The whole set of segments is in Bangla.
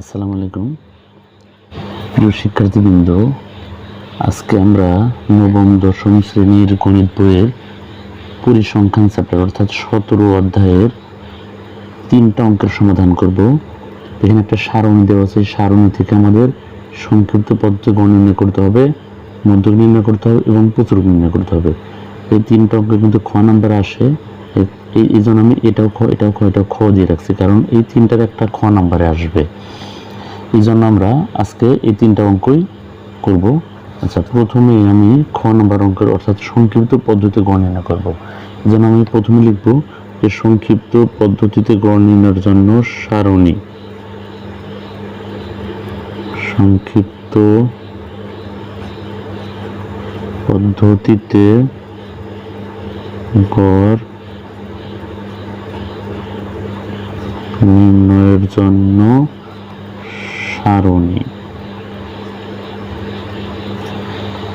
আসসালামু আলাইকুম। প্রিয় শিক্ষার্থীবৃন্দ, আজকে আমরা নবম, দশম শ্রেণির গণিত বইয়ের পরিসংখ্যান চ্যাপ্টার, অর্থাৎ সতেরো অধ্যায়ের তিনটা অঙ্কের সমাধান করব। এখানে একটা সারণী দেওয়া আছে। সারণী থেকে আমাদের সংক্ষিপ্ত পদ্ধতি গণ নির্ণয় করতে হবে, মধ্যক নির্ণয় করতে হবে এবং প্রচুর নির্ণয় করতে হবে। এই তিনটা অঙ্ক কিন্তু খ নাম্বার আসে। এই জন্য আমি এটাও খ এটাও খ এটাও খ দিয়ে রাখছি। কারণ এই তিনটার একটা খ নাম্বারে আসবে। এই জন্য আমরা আজকে এই তিনটা অঙ্কই করব। আচ্ছা প্রথমে আমি খ নম্বর অঙ্কের অর্থাৎ সংক্ষিপ্ত পদ্ধতিতে গড় নির্ণয় করব। এই জন্য আমি প্রথমে লিখব যে সংক্ষিপ্ত পদ্ধতিতে গড় নির্ণয়ের জন্য সারণী। সংক্ষিপ্ত পদ্ধতিতে গড় নির্ণয়ের জন্য সারণী।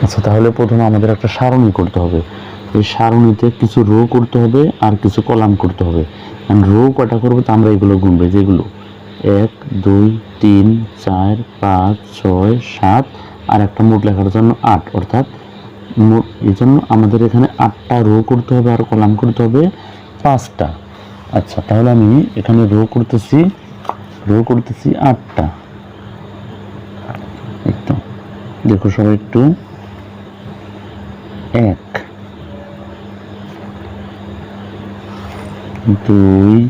আচ্ছা তাহলে প্রথমে আমাদের একটা সারণী করতে হবে। এই সারণীতে কিছু রো করতে হবে আর কিছু কলাম করতে হবে। রো কটা করব তো আমরা এগুলো গুনবে যেগুলো। এক, দুই, তিন, চার, পাঁচ, ছয়, সাত আর একটা মোট লেখার জন্য আট। অর্থাৎ এই জন্য আমাদের এখানে আটটা রো করতে হবে আর কলাম করতে হবে পাঁচটা। আচ্ছা তাহলে আমি এখানে রো করতেছি রো করতেছি আটটা। একটু দেখো সবাই একটু, এক, দুই,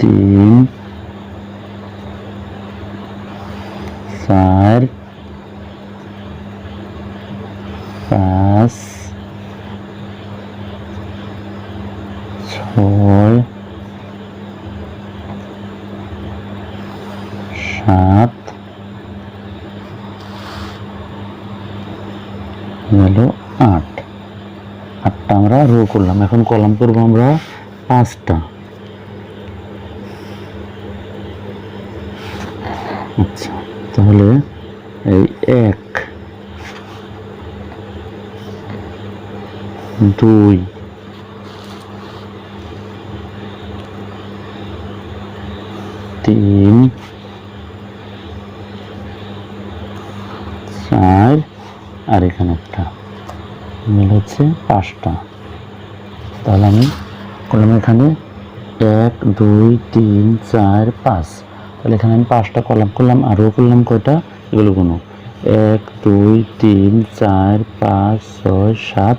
তিন, চার, পাঁচ ছয় সাত হলো আট আটটা আমরা রো করলাম। এখন কলাম করব আমরা পাঁচটা। আচ্ছা তাহলে এই এক, দুই, তিন, চার, আর এখানে একটা। মিল হচ্ছে পাঁচটা। তাহলে আমি করলাম এখানে এক, দুই, তিন, চার, পাঁচ। তাহলে এখানে আমি পাঁচটা কলাম করলাম, আরও করলাম কয়টা? এগুলো কোনো এক, দুই, তিন, চার, পাঁচ, ছয়, সাত।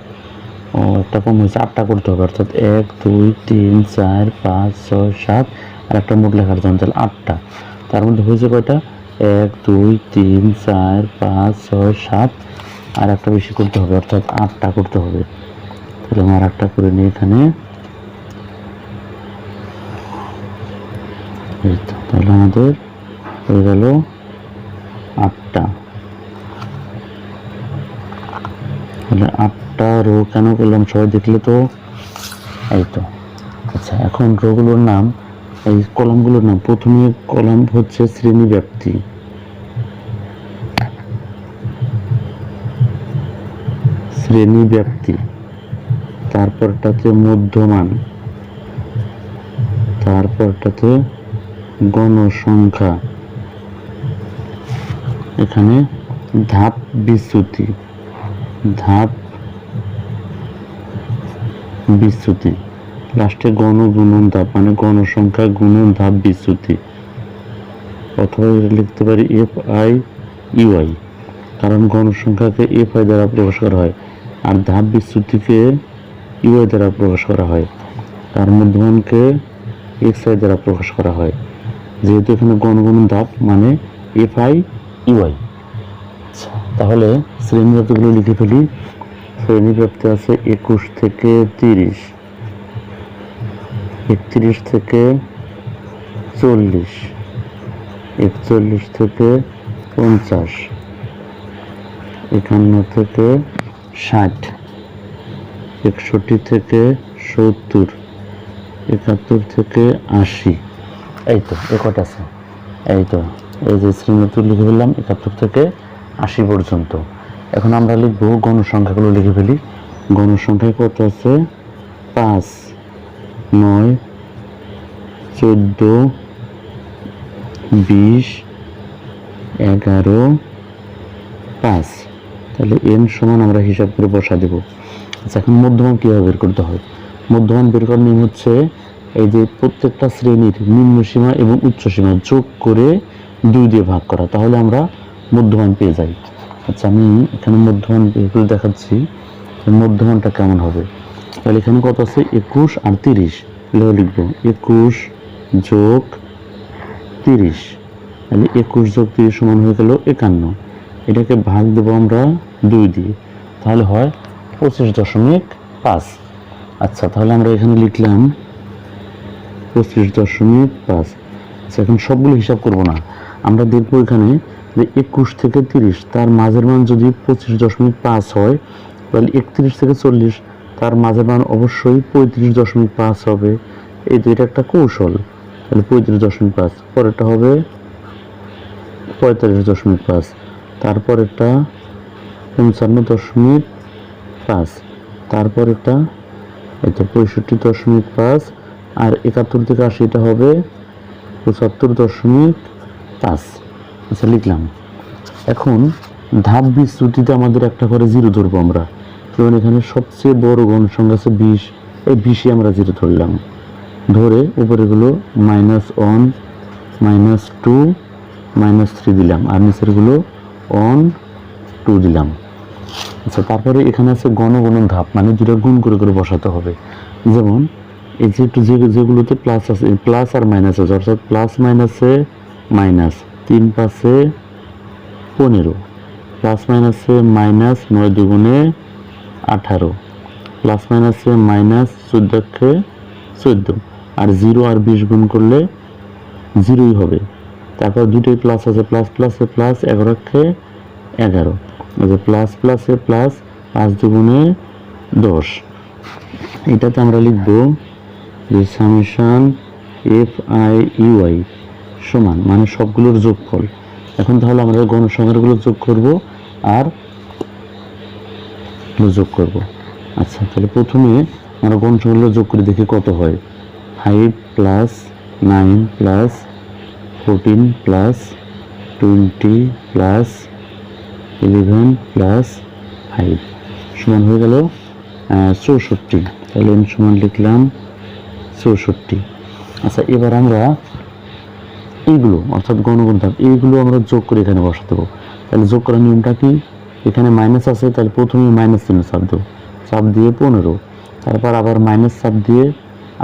ও, একটা কম হয়েছে, আটটা করতে হবে, অর্থাৎ এক, দুই, তিন, চার, পাঁচ, ছয়, সাত। আর একটা মোট লেখার জন্য, তাহলে আটটা। তার মধ্যে হয়েছে কয়টা? এক, দুই, তিন, চার, পাঁচ, ছয়, সাত। আর একটা বেশি করতে হবে, অর্থাৎ আটটা করতে হবে। তাহলে একটা করে নিই এখানে। তাহলে আমাদের হয়ে গেল আটটা। তাহলে আটটা রো কেন করলাম? সবাই দেখলে তো? এই তো আচ্ছা এখন রোগুলোর নাম, এই কলামগুলোর নাম, প্রথমে কলম হচ্ছে শ্রেণি ব্যাপ্তি। শ্রেণি ব্যাপ্তি। তারপরটাতে মধ্যমান। তারপরটাতে গণসংখ্যা। এখানে ধাপ বিচ্যুতি। ধাপ বিচ্যুতি। লাস্টে গণ গুণন ধাপ মানে গণসংখ্যা গুণন ধাপ বিচ্যুতি। অথবা লিখতে পারি এফ আই ইউআই কারণ গণসংখ্যাকে এফ আই দ্বারা প্রকাশ করা হয়। আর ধাপ বিচ্যুতিকে ইউআই দ্বারা প্রকাশ করা হয়। তার মধ্যমানকে এক্স আই দ্বারা প্রকাশ করা হয়। যেহেতু এখানে গণগুণন ধাপ মানে এফ আই ইউআই তাহলে শ্রেণীব্যাপ্তিগুলো লিখে ফেলি। শ্রেণীব্যাপ্তি আছে একুশ থেকে তিরিশ। একত্রিশ থেকে চল্লিশ। একচল্লিশ থেকে পঞ্চাশ। একান্ন থেকে ষাট। একষট্টি থেকে সত্তর, একাত্তর থেকে আশি। এই তো, এ কটা আছে? এই তো, এই যে শ্রেণীব্যাপ্তি লিখে ফেললাম, একাত্তর থেকে আশি পর্যন্ত। এখন আমরা লিখব গণসংখ্যাগুলো লিখে ফেলি। গণসংখ্যায় কত আছে? পাঁচ, নয়, চোদ্দ, বিশ, এগারো, পাঁচ। তাহলে এন সমান আমরা হিসাব করে বসা দেব। আচ্ছা এখন মধ্যমান কীভাবে বের করতে হয়? মধ্যমান বের করার নিয়ম হচ্ছে এই যে প্রত্যেকটা শ্রেণির নিম্ন সীমা এবং উচ্চ সীমা যোগ করে দুই দিয়ে ভাগ করা। তাহলে আমরা মধ্যমান পেয়ে যাই। আচ্ছা আমি এখানে মধ্যমান বের করে দেখাচ্ছি মধ্যমানটা কেমন হবে। তাহলে এখানে কত আছে? একুশ আর তিরিশ। এগুলো লিখব একুশ যোগ তিরিশ। তাহলে একুশ যোগ তিরিশ সমান হয়ে গেল একান্ন। এটাকে ভাগ দেবো আমরা দুই দিয়ে। তাহলে হয় পঁচিশ দশমিক পাঁচ। আচ্ছা তাহলে আমরা এখানে লিখলাম পঁচিশ দশমিক পাঁচ। আচ্ছা এখন সবগুলো হিসাব করব না। আমরা দেখব এখানে যে একুশ থেকে তিরিশ, তার মাঝের মান যদি পঁচিশ দশমিক পাঁচ হয়, তাহলে একত্রিশ থেকে চল্লিশ, তার মাঝের মান অবশ্যই পঁয়ত্রিশ দশমিক পাঁচ হবে। এই তো এটা একটা কৌশল। তাহলে পঁয়ত্রিশ দশমিক পাঁচ, পরেরটা হবে পঁয়তাল্লিশ দশমিক পাঁচ, তারপরেরটা পঞ্চান্ন দশমিক পাঁচ। তারপরেরটা এই তো পঁয়ষট্টি দশমিক পাঁচ আর একাত্তর থেকে আশি এটা হবে পঁচাত্তর দশমিক পাঁচ। আচ্ছা লিখলাম। এখন ধাপ বিস্তৃতিতে আমাদের একটা করে জিরো ধরবো আমরা। যেমন এখানে সবচেয়ে বড় গণ সংখ্যা আছে বিশ, এই বিশে আমরা জিরো ধরলাম। ধরে উপরেগুলো minus one minus two minus three দিলাম। আর নিচেরগুলো ওয়ান টু দিলাম। আচ্ছা তারপরে এখানে আছে গণ গণ ধাপ মানে দুটো গুণ করে করে বসাতে হবে। যেমন, এই যে একটু যে যেগুলোতে প্লাস আছে প্লাস আর মাইনাস আছে, অর্থাৎ প্লাস মাইনাসে মাইনাস তিন পাশে পনেরো প্লাস মাইনাসে মাইনাস নয় দুগুণে আঠারো প্লাস মাইনাসে মাইনাস চোদ্দোকে চোদ্দ, আর জিরো আর বিশ গুণ করলে জিরোই হবে। তারপর দুটোই প্লাস আছে প্লাস প্লাসে প্লাস এগারোকে এগারো। আচ্ছা প্লাস প্লাসে প্লাস পাঁচ দুগুণে দশ। এটাতে আমরা লিখব যে সামেশান এফ আই ইউআই সমান মানে সবগুলোর যোগফল। এখন তাহলে আমরা গণসংখ্যাগুলো যোগ করব আর যোগ করব। আচ্ছা তাহলে প্রথমে আমরা গণসংখ্যাগুলো যোগ করে দেখি কত হয়। Five plus nine plus fourteen plus twenty plus eleven plus five সমান হয়ে গেল চৌষট্টি। তাহলে এন সমান লিখলাম চৌষট্টি। আচ্ছা এবার আমরা এইগুলো, অর্থাৎ গণগুণ ধাপ, এইগুলো আমরা যোগ করে এখানে বসাতে দেবো তাহলে যোগ করার নিয়মটা কি? এখানে মাইনাস আছে, তাহলে প্রথমে মাইনাস চিহ্ন চাপ দেবো চাপ দিয়ে পনেরো, তারপর আবার মাইনাস চাপ দিয়ে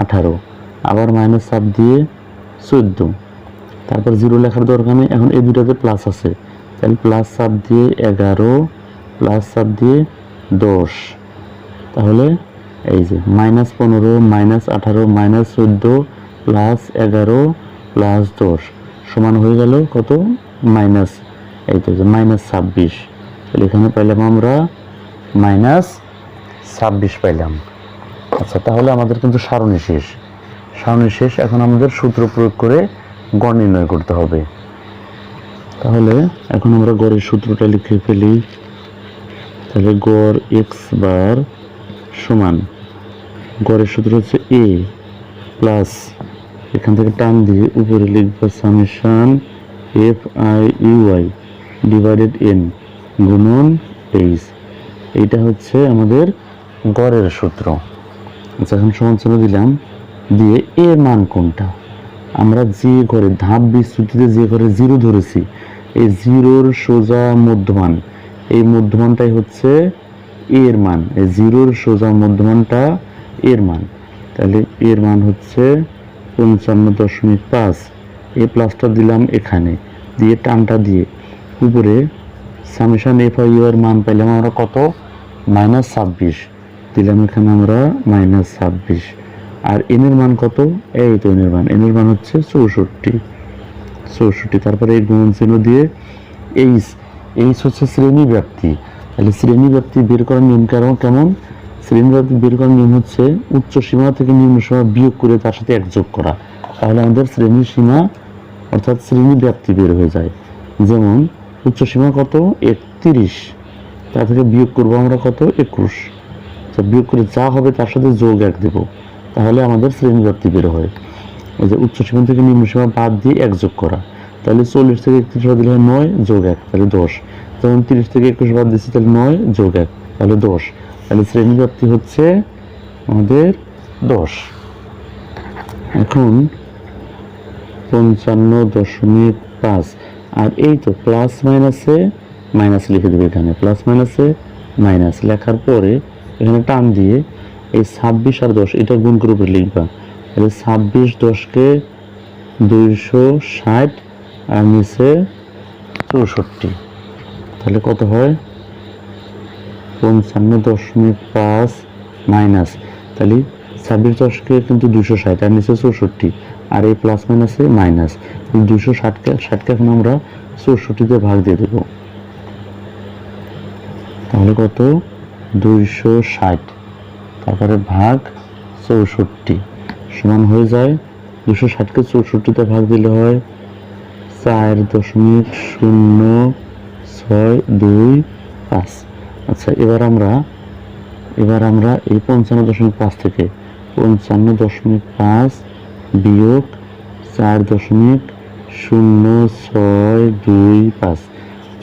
আঠারো, আবার মাইনাস চাপ দিয়ে চোদ্দ। তারপর জিরো লেখার দরকার নেই, এখন এই দুটাতে প্লাস আছে। তাহলে প্লাস চাপ দিয়ে এগারো প্লাস চাপ দিয়ে দশ। তাহলে এই যে মাইনাস পনেরো মাইনাস আঠারো মাইনাস চোদ্দ প্লাস এগারো প্লাস দশ সমান হয়ে গেল কত? মাইনাস এই তো মাইনাস ছাব্বিশ। তাহলে এখানে পাইলাম আমরা মাইনাস ছাব্বিশ পাইলাম। আচ্ছা তাহলে আমাদের কিন্তু সারণী শেষ। সারণী শেষ, এখন আমাদের সূত্র প্রয়োগ করে গড় নির্ণয় করতে হবে। তাহলে এখন আমরা গড়ের সূত্রটা লিখে ফেলি। তাহলে গড় এক্স বার সমান, গড়ের সূত্র হচ্ছে এ প্লাস এখান থেকে টান দিয়ে উপরে লিখব summation F I U I divided N গুণন তেইশ এইটা হচ্ছে আমাদের গড়ের সূত্র। আচ্ছা এখন সমান চিহ্ন দিলাম, দিয়ে এর মান কোনটা? আমরা যে ঘরে ধাপ বিস্তৃতিতে যে ঘরে জিরো ধরেছি এই জিরোর সোজা মধ্যমান। এই মধ্যমানটাই হচ্ছে এর মান। এই জিরোর সোজা মধ্যমানটা এর মান। তাহলে এর মান হচ্ছে পঞ্চান্ন দশমিক পাঁচ। এই প্লাসটা দিলাম এখানে। দিয়ে টানটা দিয়ে উপরে সামেশান এফ আই এর মান পাইলাম আমরা কত? মাইনাস ছাব্বিশ। দিলাম এখানে আমরা মাইনাস ছাব্বিশ। আর এনের মান কত? এই তো এনের মান। এনের মান হচ্ছে চৌষট্টি। চৌষট্টি, তারপরে এই গুণ চিহ্ন দিয়ে এইচ। এইচ হচ্ছে শ্রেণি ব্যাপ্তি। তাহলে শ্রেণি ব্যাপ্তি বের করার নিয়ম কেমন কেমন? শ্রেণি ব্যাপ্তি বের করার নিয়ম হচ্ছে উচ্চ সীমা থেকে নিম্ন সীমা বিয়োগ করে তার সাথে এক যোগ করা। তাহলে আমাদের শ্রেণি সীমা অর্থাৎ শ্রেণি ব্যাপ্তি বের হয়ে যায়। যেমন উচ্চ সীমা কত? একত্রিশ। তা থেকে বিয়োগ করব আমরা কত? একুশ। বিয়োগ করে যা হবে তার সাথে যোগ এক দেব। তাহলে আমাদের শ্রেণি ব্যাপ্তি বের হয়। যে উচ্চ সীমা থেকে নিম্ন সীমা বাদ দিয়ে এক যোগ করা। তাহলে চল্লিশ থেকে একত্রিশ বাদ দিলে নয় যোগ এক, তাহলে দশ। যেমন তিরিশ থেকে একুশ বাদ দিচ্ছি তাহলে নয় যোগ এক, তাহলে দশ। তাহলে শ্রেণি ব্যাপ্তি হচ্ছে আমাদের দশ। এখন পঞ্চান্ন দশমিক পাঁচ। আর এই তো প্লাস মাইনাসে মাইনাস লিখে দেবে এখানে। প্লাস মাইনাসে মাইনাস। লেখার পরে এখানে টান দিয়ে এই ছাব্বিশ আর দশ, এটা গুণ করে লিখবা। তাহলে ছাব্বিশ দশকে দুইশো ষাট আর নিচে চৌষট্টি। তাহলে কত হয়? পঞ্চান্ন দশমিক পাঁচ মাইনাস। তাহলে ছাব্বিশ দশকে কিন্তু দুশো ষাট আর নিচে চৌষট্টি আর এই প্লাস মাইনাসে মাইনাস। দুশো ষাটকে ষাটকে এখন আমরা চৌষট্টিতে ভাগ দিয়ে দেব। তাহলে কত? দুইশো ষাট। তারপরে ভাগ চৌষট্টি। সমান হয়ে যায়। দুশো ষাটকে চৌষট্টিতে ভাগ দিলে হয় চার দশমিক শূন্য ছয় দুই পাঁচ। আচ্ছা এবার আমরা এবার আমরা এই পঞ্চান্ন দশমিক পাঁচ থেকে পঞ্চান্ন দশমিক পাঁচ বিয়োগ চার দশমিক শূন্য ছয় দুই পাঁচ।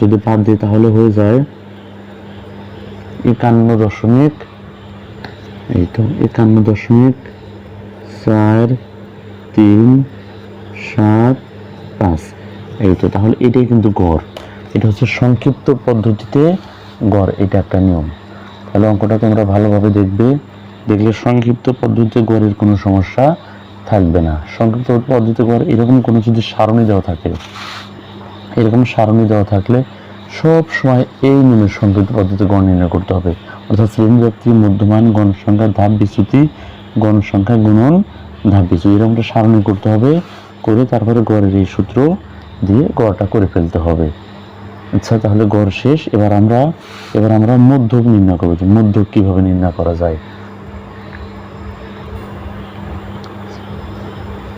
যদি বাদ দিই তাহলে হয়ে যায় একান্ন দশমিক, এই তো, একান্ন দশমিক চার, তিন, সাত, পাঁচ। এই তো, তাহলে এটাই কিন্তু গড়। এটা হচ্ছে সংক্ষিপ্ত পদ্ধতিতে গড়, এটা একটা নিয়ম। তাহলে অঙ্কটা তোমরা ভালোভাবে দেখবে। দেখলে সংক্ষিপ্ত পদ্ধতিতে গড়ের কোনো সমস্যা থাকবে না। সংক্ষিপ্ত পদ্ধতিতে গড়, এরকম কোনো যদি সারণী দেওয়া থাকে, এরকম সারণী দেওয়া থাকলে সব সময় এই নিয়মের সংক্ষিপ্ত পদ্ধতিতে গণ নির্ণয় করতে হবে। অর্থাৎ শ্রেণি ব্যক্তি মধ্যমান গণসংখ্যা ধাপ, বিচ্যুতি গণসংখ্যা গুণন ধাপ। বিচ্যুতি এরকম একটা সারণী করতে হবে, করে তারপরে গড়ের এই সূত্র দিয়ে গড়টা করে ফেলতে হবে। আচ্ছা তাহলে গড় শেষ, এবার আমরা এবার আমরা মধ্যক নির্ণয় করব যে মধ্যক কীভাবে নির্ণয় করা যায়।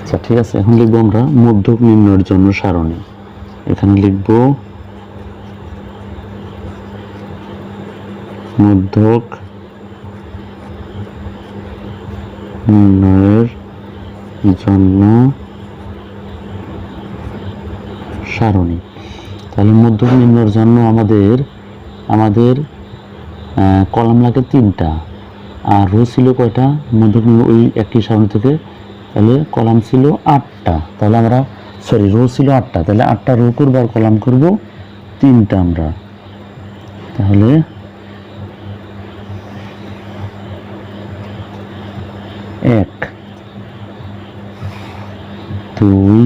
আচ্ছা ঠিক আছে, এখন লিখব আমরা মধ্যক নির্ণয়ের জন্য সারণী। এখানে লিখব মধ্যক নির্ণয়ের জন্য সারণী। তাহলে মধ্যক নির্ণয়ের জন্য আমাদের আমাদের কলাম লাগে তিনটা। আর রো ছিল কয়টা? মধ্যক ওই একটি সারণী থেকে তাহলে কলাম ছিল আটটা। তাহলে আমরা সরি রো ছিল আটটা। তাহলে আটটা রো করব আর কলাম করব তিনটা আমরা। তাহলে এক দুই,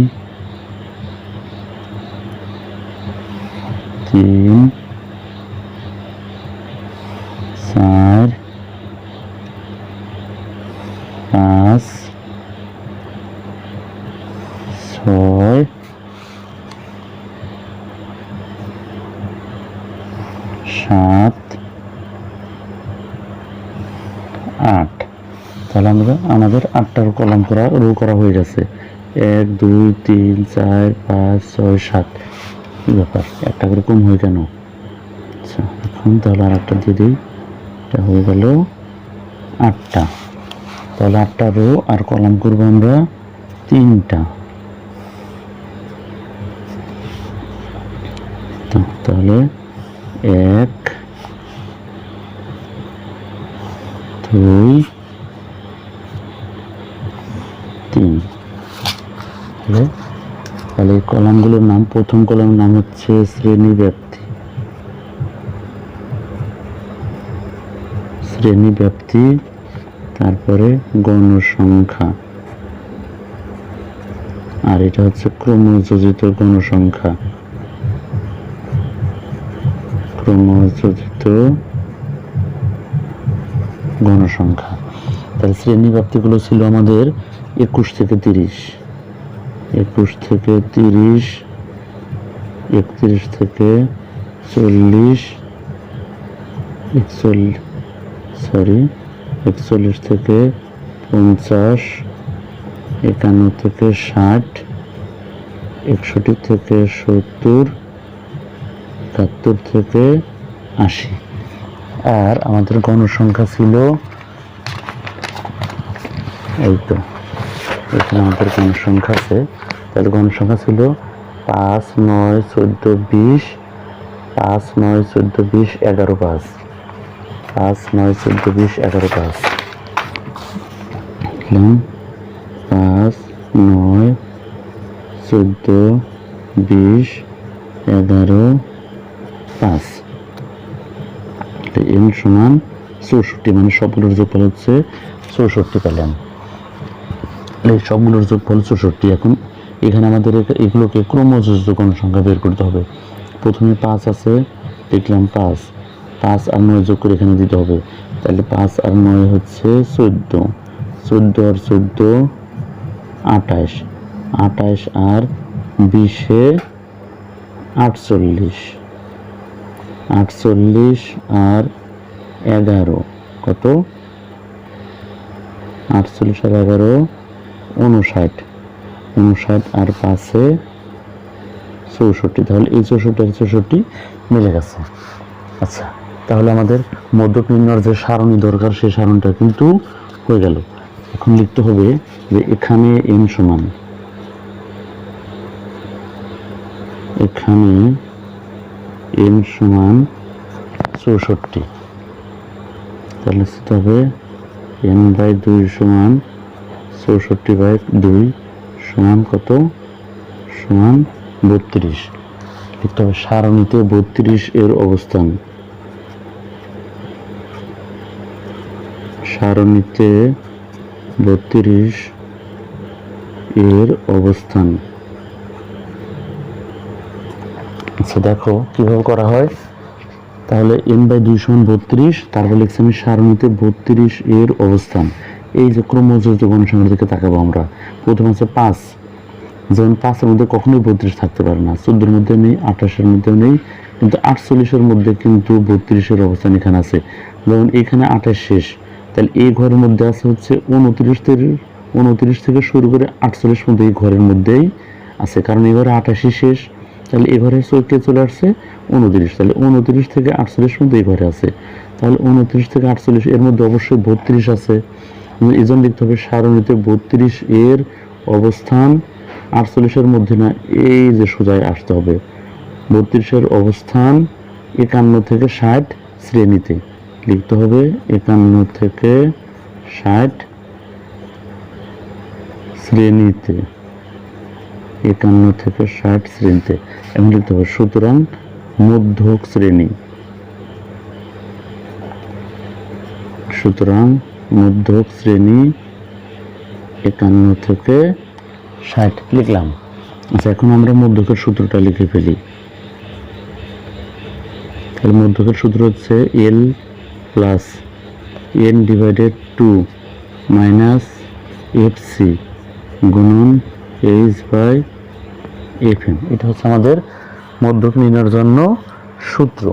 তিন, চার, পাঁচ, ছয়, সাত, আট। তাহলে আমরা আমাদের আটটার কলাম করা রো করা হয়ে গেছে। এক, দুই, তিন, চার, পাঁচ, ছয়, সাত। ব্যাপার, একটা করে কম হয়ে কেন? আচ্ছা এখন তাহলে আর একটা দিয়ে দিই। এটা হয়ে গেল আটটা। তাহলে আটটা রো আর কলাম করব আমরা তিনটা। তাহলে এক, দুই তিন তাহলে তাহলে এই কলামগুলোর নাম, প্রথম কলামের নাম হচ্ছে শ্রেণি ব্যাপ্তি। শ্রেণি ব্যাপ্তি, তারপরে গণসংখ্যা। আর এটা হচ্ছে ক্রমযোজিত গণসংখ্যা। ক্রমযোজিত গণসংখ্যা। তাহলে শ্রেণি ব্যাপ্তিগুলো ছিল আমাদের একুশ থেকে তিরিশ। একুশ থেকে তিরিশ, একত্রিশ থেকে চল্লিশ একচল্লিশ সরি একচল্লিশ থেকে পঞ্চাশ, একান্ন থেকে ষাট, একষট্টি থেকে সত্তর, একাত্তর থেকে আশি। আর আমাদের গণসংখ্যা ছিল, এই তো। এখানে আমাদের গণসংখ্যা আছে। তাহলে গণসংখ্যা ছিল পাঁচ, নয়, চোদ্দ, বিশ, পাঁচ, নয়, চোদ্দ, বিশ, এগারো, পাঁচ। পাঁচ, নয়, চোদ্দ, বিশ, এগারো, পাঁচ। পাঁচ, নয়, চোদ্দ, বিশ, এগারো, পাঁচ। এন সমান চৌষট্টি মানে সবগুলোর যোগফল হচ্ছে চৌষট্টি পেলাম এই সবগুলোর যোগফল চৌষট্টি এখন এখানে আমাদের এগুলোকে ক্রমযোজ্য সংখ্যা বের করতে হবে। প্রথমে পাঁচ আছে, দেখলাম পাঁচ। পাঁচ আর নয় যোগ করে এখানে দিতে হবে। তাহলে পাঁচ আর নয় হচ্ছে চোদ্দ। চোদ্দ আর চোদ্দ, আঠাশ। আঠাশ আর বিশে আটচল্লিশ। আটচল্লিশ আর এগারো। কত? আটচল্লিশ আর এগারো। উনষাট। উনষাট আর পাঁচে চৌষট্টি। তাহলে এই চৌষট্টি আর চৌষট্টি মিলে গেছে। আচ্ছা তাহলে আমাদের মধ্যক নির্ণয়ের যে সারণী দরকার, সেই সারণটা কিন্তু হয়ে গেল। এখন লিখতে হবে যে এখানে এন সমান। এখানে এন সমান চৌষট্টি। তাহলে সেটা হবে এন বাই দুই সমান চৌষট্টি বাই দুই সমান কত? সমান বত্রিশ। লিখতে হবে, সারণীতে বত্রিশ এর অবস্থান। সারণীতে বত্রিশ এর অবস্থান। আচ্ছা দেখো কীভাবে করা হয়। তাহলে এন বাই দুই সমান বত্রিশ, তারপর লিখছি আমি সারণীতে বত্রিশ এর অবস্থান। এই যে ক্রমযোজ্য গণসংখ্যার দিকে তাকাবো আমরা, প্রথম আছে পাঁচ। যেমন পাঁচের মধ্যে কখনোই বত্রিশ থাকতে পারে না, চোদ্দোর মধ্যে নেই, আঠাশের মধ্যেও নেই, কিন্তু আটচল্লিশের মধ্যে কিন্তু বত্রিশের অবস্থান এখানে আছে। যেমন এখানে আঠাশ শেষ, তাহলে এই ঘরের মধ্যে আছে হচ্ছে উনত্রিশ থেকে উনত্রিশ থেকে শুরু করে আটচল্লিশ মধ্যে এই ঘরের মধ্যেই আছে। কারণ এই ঘরে আঠাশি শেষ, তাহলে এই ঘরে চলে আসছে? উনত্রিশ। তাহলে উনত্রিশ থেকে আটচল্লিশ পর্যন্ত এই ঘরে আছে। তাহলে উনত্রিশ থেকে আটচল্লিশ, এর মধ্যে অবশ্যই বত্রিশ আছে। এই জন্য লিখতে হবে সারণীতে বত্রিশ এর অবস্থান, আটচল্লিশের মধ্যে না, এই যে সোজায় আসতে হবে। বত্রিশের অবস্থান একান্ন থেকে ষাট শ্রেণীতে। লিখতে হবে একান্ন থেকে ষাট শ্রেণীতে। একান্ন থেকে ষাট শ্রেণীতে। এমন লিখতে হবে সুতরাং মধ্যক শ্রেণি। সুতরাং মধ্যক শ্রেণি একান্ন থেকে ষাট। লিখলাম। আচ্ছা এখন আমরা মধ্যকের সূত্রটা লিখে ফেলি। তাহলে মধ্যকের সূত্র হচ্ছে L plus N divided two minus F C গুণন এইচ বাই এফ এম এটা হচ্ছে আমাদের মধ্যক নির্ণয়ের জন্য সূত্র।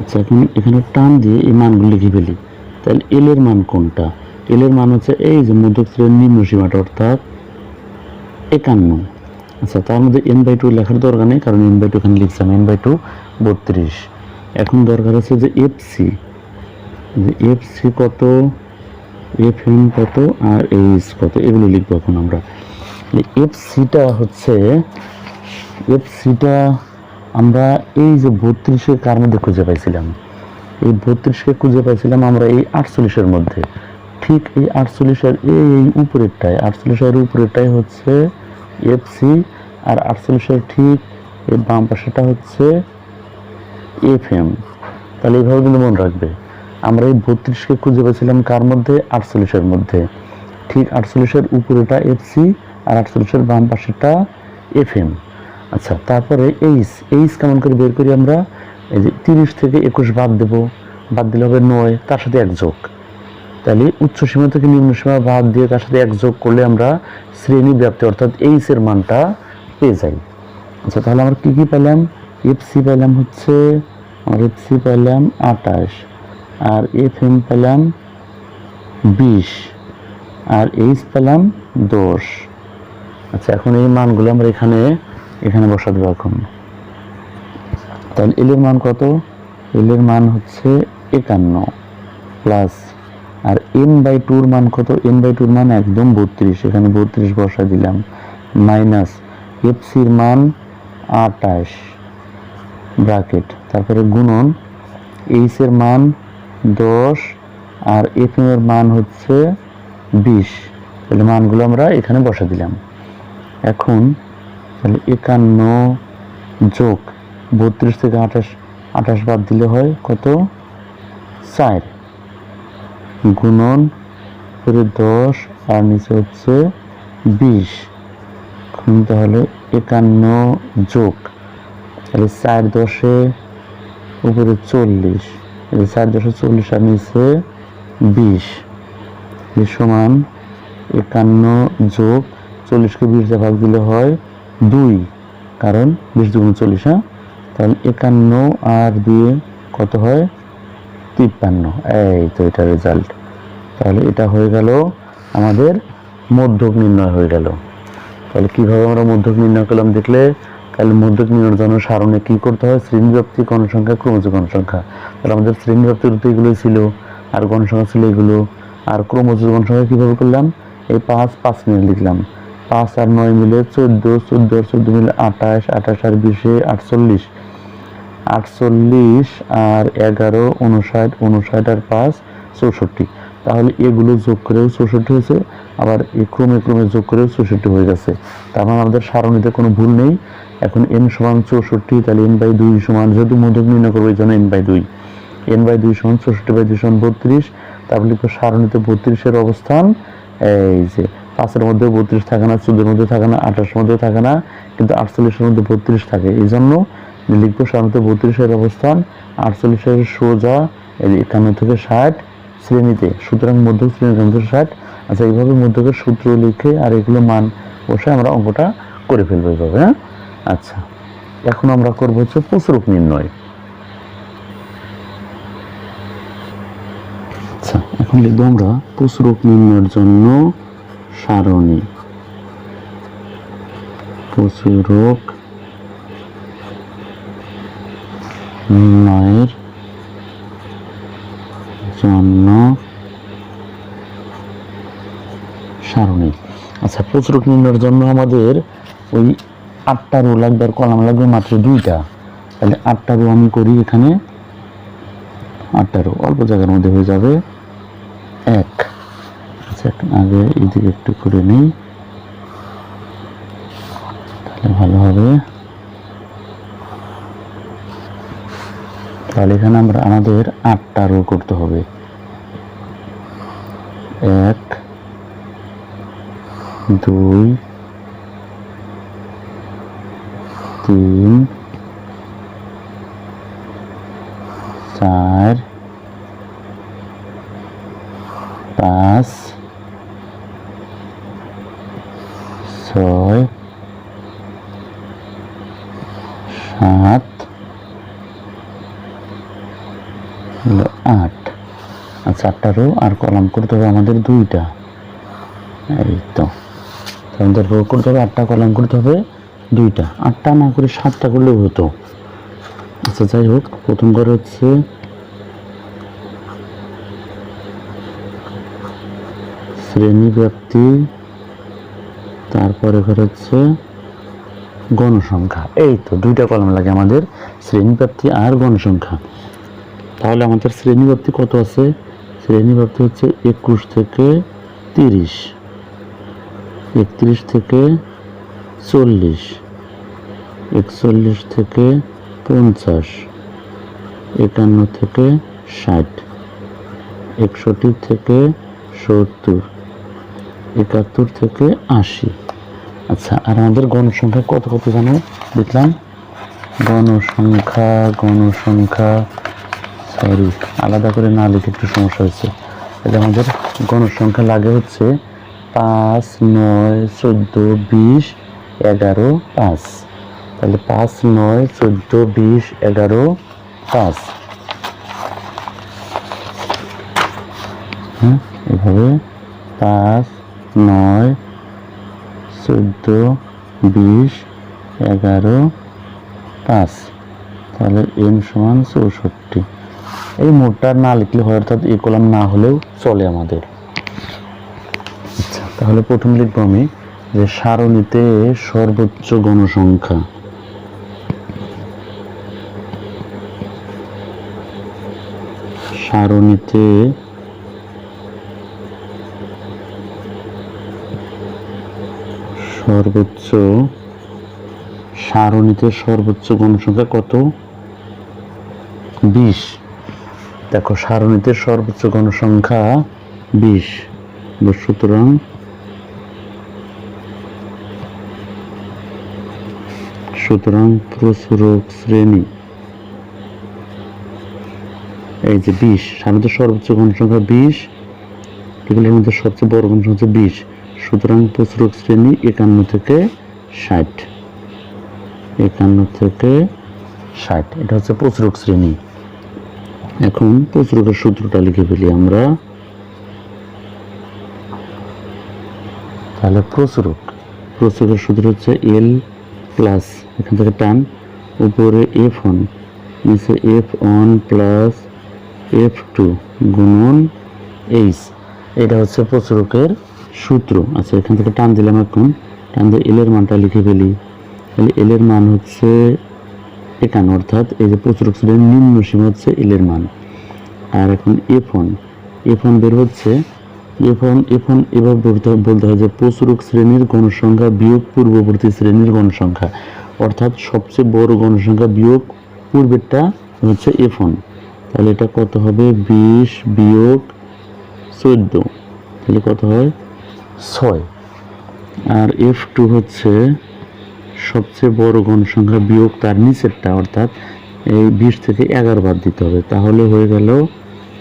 আচ্ছা এখন এখানে টান দিয়ে এই মানগুলো লিখে ফেলি। তাহলে এল এর মান কোনটা? এল এর মান হচ্ছে এই যে মধ্যক শ্রেণির নিম্ন সীমাটা, অর্থাৎ একান্ন। আচ্ছা তার মধ্যে এন বাই টু লেখার দরকার নেই, কারণ এন বাই টু এখানে লিখছিলাম এন বাই টু বত্রিশ। এখন দরকার আছে যে এফ সি যে এফ সি কত এফ এম কত আর এইচ কত, এগুলো লিখব এখন আমরা। এফ সিটা হচ্ছে এফ সিটা আমরা এই যে বত্রিশের কার মধ্যে খুঁজে পাইছিলাম। এই বত্রিশকে খুঁজে পাইছিলাম আমরা এই আটচল্লিশের মধ্যে। ঠিক এই আটচল্লিশের এই উপরেরটায়, আটচল্লিশের উপরেরটাই হচ্ছে এফ সি আর আটচল্লিশের ঠিক এই বাম পাশেটা হচ্ছে এফ এম তাহলে এইভাবে কিন্তু মনে রাখবে। আমরা এই বত্রিশকে খুঁজে পেয়েছিলাম কার মধ্যে? আটচল্লিশের মধ্যে। ঠিক আটচল্লিশের উপরেটা এফ সি আর আটচল্লিশের বাম পাশেটা এফ এম আচ্ছা তারপরে এইচ এইচ কেমন করে বের করি আমরা? এই যে তিরিশ থেকে একুশ বাদ দেব, বাদ দিলে হবে নয়, তার সাথে এক যোগ। তাহলে উচ্চ সীমা থেকে নিম্ন সীমা বাদ দিয়ে তার সাথে এক যোগ করলে আমরা শ্রেণি ব্যাপ্তি অর্থাৎ এইচ এর মানটা পেয়ে যাই। আচ্ছা তাহলে আমরা কী কী পেলাম? এফ সি পেলাম হচ্ছে, আমার এফ সি পেলাম আটাশ আর এফ এম পেলাম বিশ, আর এইচ পেলাম দশ। আচ্ছা এখন এই মানগুলো আমরা এখানে এখানে বসা দেবো এখন। তাহলে এল এর মান কত? এল এর মান হচ্ছে একান্ন প্লাস আর এন বাই টুর মান কত? এন বাই টুর মান একদম বত্রিশ, এখানে বত্রিশ বসা দিলাম। মাইনাস এফসির মান আটাশ ব্রাকেট তারপরে গুণন এইচ এর মান দশ, আর এফ এর মান হচ্ছে বিশ। তাহলে মানগুলো আমরা এখানে বসা দিলাম। এখন তাহলে একান্ন যোগ বত্রিশ থেকে আঠাশ আঠাশ বাদ দিলে হয় কত? চার। গুণন করে দশ, আর নিচে হচ্ছে বিশ। তাহলে একান্ন যোগ। তাহলে চার দশে উপরে চল্লিশ। এই চার দশে চল্লিশ আর নিচে বিশ। সমান একান্ন যোগ চল্লিশকে বিশ ভাগ দিলে হয় দুই। কারণ বিশ দুগুণ চল্লিশ হ্যাঁ? তাহলে একান্ন আর দিয়ে কত হয়? তিপ্পান্ন। এই তো এটা রেজাল্ট তাহলে এটা হয়ে গেল আমাদের মধ্যক নির্ণয় হয়ে গেল। তাহলে কীভাবে আমরা মধ্যক নির্ণয় করলাম দেখলে? তাহলে মধ্যক নির্ণয়ের জন্য সারণে কি করতে হয়? শ্রেণীব্যাপ্তি গণসংখ্যা ক্রমজ গণসংখ্যা তাহলে আমাদের শ্রেণীব্যাপ্তির তো এগুলোই ছিল, আর গণসংখ্যা ছিল এগুলো। আর ক্রমজ গণসংখ্যা কীভাবে করলাম? এই পাঁচ পাঁচ মিনিট লিখলাম। পাঁচ আর নয় মিলে চোদ্দ চোদ্দ আর চোদ্দ মিলে আঠাশ আঠাশ আর বিশে আটচল্লিশ। আটচল্লিশ আর এগারো, উনষাট উনষাট আর পাঁচ, চৌষট্টি। তাহলে এগুলো যোগ করেও চৌষট্টি হয়েছে, আবার ক্রমে ক্রমে যোগ করেও চৌষট্টি হয়ে গেছে। তার মানে আমাদের সারণীতে কোনো ভুল নেই। এখন এন সমান চৌষট্টি, তাহলে এন বাই দুই সমান, যেহেতু মধ্যক নির্ণয় করব, এই জন্য এন বাই দুই। এন বাই দুই সমান চৌষট্টি বাই দুই সমান বত্রিশ। তারপরে লিখব সারণীতে বত্রিশের অবস্থান, এই যে পাঁচের মধ্যে বত্রিশ থাকে না, চোদ্দের মধ্যে থাকে না, আঠাশের মধ্যে থাকে না, কিন্তু আটচল্লিশের মধ্যে বত্রিশ থাকে। এই জন্য লিখব সাধারণত বত্রিশের অবস্থান আটচল্লিশ আটচল্লিশের সোজা একান্ন থেকে ষাট শ্রেণীতে, সুতরাং মধ্যক শ্রেণি একান্ন থেকে ষাট। আচ্ছা এইভাবে মধ্যকের সূত্র লিখে আর এগুলো মান বসে আমরা অঙ্কটা করে ফেলব এইভাবে হ্যাঁ? আচ্ছা এখন আমরা করব হচ্ছে প্রসরূপ নির্ণয়। আচ্ছা এখন লিখব আমরা নির্ণয়ের জন্য সারণী। প্রচুরক নির্ণয়ের জন্য সারণী। আচ্ছা প্রচুরক নির্ণয়ের জন্য আমাদের ওই আটটা রো লাগবে আর কলাম লাগবে মাত্র দুইটা। তাহলে আটটা রো আমি করি এখানে আটটা রো অল্প জায়গার মধ্যে হয়ে যাবে এক। আচ্ছা আগে এদিকে একটু করে নিই। তাহলে ভালো হবে। তাহলে এখানে আমরা আমাদের আটটা রো করতে হবে। এক দুই তিন চার পাঁচ ছয় সাত হলো আট আটটা রো আর কলাম করতে হবে আমাদের দুইটা। এই তো। আমাদের রো করতে হবে আটটা, কলাম করতে হবে দুইটা। আটটা না করে সাতটা করলেও হতো। আচ্ছা যাই হোক, প্রথম করে হচ্ছে শ্রেণি ব্যক্তি, তারপরে ঘর হচ্ছে গণসংখ্যা। এই তো, দুইটা কলম লাগে আমাদের, শ্রেণি শ্রেণীব্যাপ্তি আর গণসংখ্যা। তাহলে আমাদের শ্রেণি শ্রেণীব্যাপ্তি কত আছে? শ্রেণীব্যাপ্তি হচ্ছে একুশ থেকে তিরিশ। একত্রিশ থেকে চল্লিশ। একচল্লিশ থেকে পঞ্চাশ। একান্ন থেকে ষাট। একষট্টি থেকে সত্তর। একাত্তর থেকে আশি। আচ্ছা আর আমাদের গণসংখ্যা কত কত জানো? দেখলাম। গণসংখ্যা গণসংখ্যা সরি আলাদা করে না লিখে একটু সমস্যা হচ্ছে এটা আমাদের গণসংখ্যা লাগে হচ্ছে পাঁচ, নয়, চোদ্দ, বিশ, এগারো, পাঁচ। তাহলে পাঁচ, নয়, চোদ্দ, বিশ, এগারো, পাঁচ। হ্যাঁ এভাবে পাঁচ, নয়, চোদ্দ, বিশ, এগারো, পাঁচ। তাহলে এম সমান চৌষট্টি। এই মোটটা না লিখলে হয়, অর্থাৎ এই কলাম না হলেও চলে আমাদের। আচ্ছা তাহলে প্রথম লিখব আমি যে সারণীতে সর্বোচ্চ গণসংখ্যা। সারণীতে সর্বোচ্চ সারণীতে সর্বোচ্চ গণসংখ্যা কত? বিশ। দেখো, সারণীতে সর্বোচ্চ গণসংখ্যা বিশ। সুতরাং সুতরাং প্রচুরক শ্রেণি। এই যে বিশ, সারণীতে সর্বোচ্চ গণসংখ্যা বিশ এগুলোর মধ্যে সবচেয়ে বড় গণসংখ্যা হচ্ছে বিশ। সুতরাং প্রচুরক শ্রেণি একান্ন থেকে ষাট। একান্ন থেকে ষাট, এটা হচ্ছে প্রচুরক শ্রেণি। এখন প্রচুরকের সূত্রটা লিখে ফেলি আমরা। তাহলে প্রচুরক প্রচুরকের সূত্র হচ্ছে এল প্লাস এখান থেকে টান। উপরে এফ ওয়ান নিচে F one plus F two গুণন এইচ এটা হচ্ছে প্রচুরকের সূত্র। আচ্ছা এখান থেকে টান দিলাম এখন। টান দিয়ে এলের মানটা লিখে ফেলি। তাহলে এলের মান হচ্ছে একান্ন অর্থাৎ এই যে প্রচুরক শ্রেণির নিম্ন সীমা হচ্ছে এল এর মান। আর এখন এফ ওয়ান বের হচ্ছে। এফ ওয়ান এভাবে বলতে বলতে হয় যে প্রচুরক শ্রেণির গণসংখ্যা বিয়োগ পূর্ববর্তী শ্রেণির গণসংখ্যা। অর্থাৎ সবচেয়ে বড় গণসংখ্যা বিয়োগ পূর্বেরটা হচ্ছে এফ ওয়ান তাহলে এটা কত হবে? বিশ বিয়োগ চোদ্দ। তাহলে কত হয়? ছয়। আর এফ টু হচ্ছে সবচেয়ে বড় গণসংখ্যা বিয়োগ তার নিচেরটা, অর্থাৎ এই বিশ থেকে এগারো বাদ দিতে হবে। তাহলে হয়ে গেল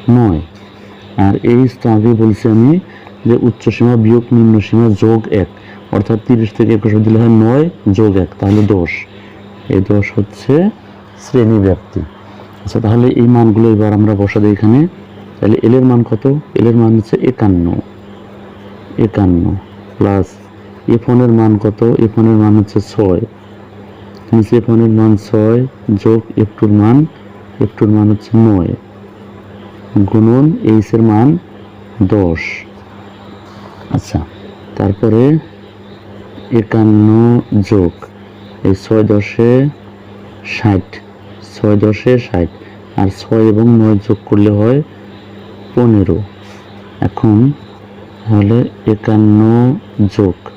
নয়। আর এই তো বলছি আমি যে উচ্চ সীমা বিয়োগ নিম্ন সীমা যোগ এক, অর্থাৎ তিরিশ থেকে একুশ দিলে হয় নয় যোগ এক, তাহলে দশ। এই দশ হচ্ছে শ্রেণি ব্যক্তি। আচ্ছা তাহলে এই মানগুলো এবার আমরা বসা দিই এখানে। তাহলে এলের মান কত? এলের মান হচ্ছে একান্ন। একান্ন প্লাস এ ফোনের মান কত? এ ফোনের মান হচ্ছে ছয়। নিচে ফোনের মান ছয় যোগ এফ টুর মান এফ টুর মান হচ্ছে নয়। গুণন এইচ এর মান দশ। আচ্ছা তারপরে একান্ন যোগ। এই ছয় দশে ষাট। ছয় দশে ষাট। আর ছয় এবং নয় যোগ করলে হয় পনেরো। এখন তাহলে একান্ন যোগ।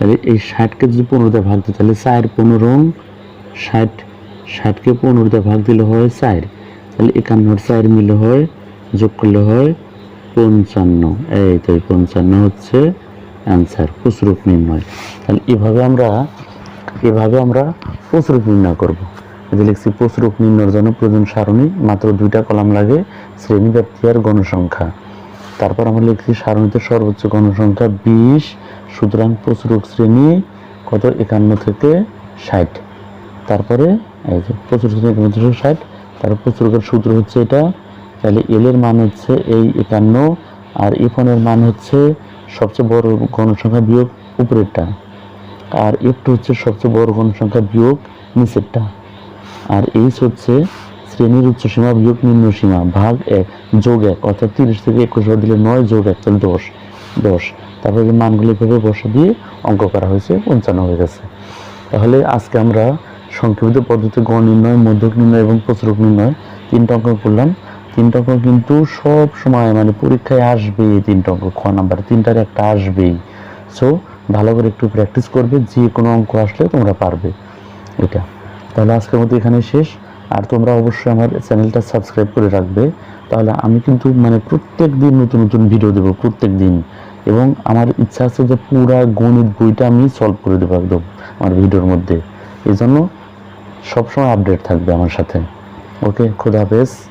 তাহলে এই ষাটকে যদি পনেরো ভাগ দিই, তাহলে চার পনেরো ষাট ষাটকে পনেরো ভাগ দিলে হয় চার। তাহলে একান্নর চার মিলে হয়, যোগ করলে হয় পঞ্চান্ন। এই তো পঞ্চান্ন হচ্ছে অ্যান্সার প্রচুরক নির্ণয়। তাহলে এভাবে আমরা এভাবে আমরা প্রচুরক নির্ণয় করব। যদি লিখছি প্রচুরক নির্ণয়ের জন্য প্রয়োজন সারণী, মাত্র দুইটা কলাম লাগে, শ্রেণি, ব্যক্তি আর গণসংখ্যা। তারপর আমরা লিখছি সারণীতে সর্বোচ্চ গণসংখ্যা বিশ সুতরাং প্রচুরক শ্রেণি কত? একান্ন থেকে ষাট। তারপরে, এই যে প্রচুর শ্রেণি একান্ন থেকে ষাট তারপর প্রচুরকের সূত্র হচ্ছে এটা। তাহলে এল এর মান হচ্ছে এই একান্ন, আর এফনের মান হচ্ছে সবচেয়ে বড় গণসংখ্যা বিয়োগ উপরেরটা। আর এফ টু হচ্ছে সবচেয়ে বড় গণসংখ্যা বিয়োগ নিচেরটা। আর এইচ হচ্ছে শ্রেণির উচ্চসীমা বিয়োগ নিম্ন সীমা ভাগ এক, যোগ এক, অর্থাৎ তিরিশ থেকে একুশ দিলে নয়, যোগ এক, তাহলে দশ দশ। তারপরে যে মানগুলো এভাবে বসা দিয়ে অঙ্ক করা হয়েছে পঞ্চান্ন হয়ে গেছে। তাহলে আজকে আমরা সংক্ষিপ্ত পদ্ধতি গণ নির্ণয়, মধ্যক নির্ণয় এবং প্রচুরক নির্ণয় তিনটা অঙ্ক করলাম। তিনটা অঙ্ক কিন্তু সব সময় মানে পরীক্ষায় আসবে এই তিনটা অঙ্ক, খ নাম্বার তিনটার একটা আসবেই। সো ভালো করে একটু প্র্যাকটিস করবে, যে কোনো অঙ্ক আসলে তোমরা পারবে। এটা। তাহলে আজকের মতো এখানে শেষ। আর তোমরা অবশ্যই আমার চ্যানেলটা সাবস্ক্রাইব করে রাখবে। তাহলে আমি কিন্তু মানে প্রত্যেক দিন নতুন নতুন ভিডিও দেবো প্রত্যেক দিন এবং আমার ইচ্ছা আছে যে পুরা গণিত বইটা আমি সলভ করে দেবো একদম আমার ভিডিওর মধ্যে। এই জন্য সবসময় আপডেট থাকবে আমার সাথে। ওকে খুদা হাফেজ।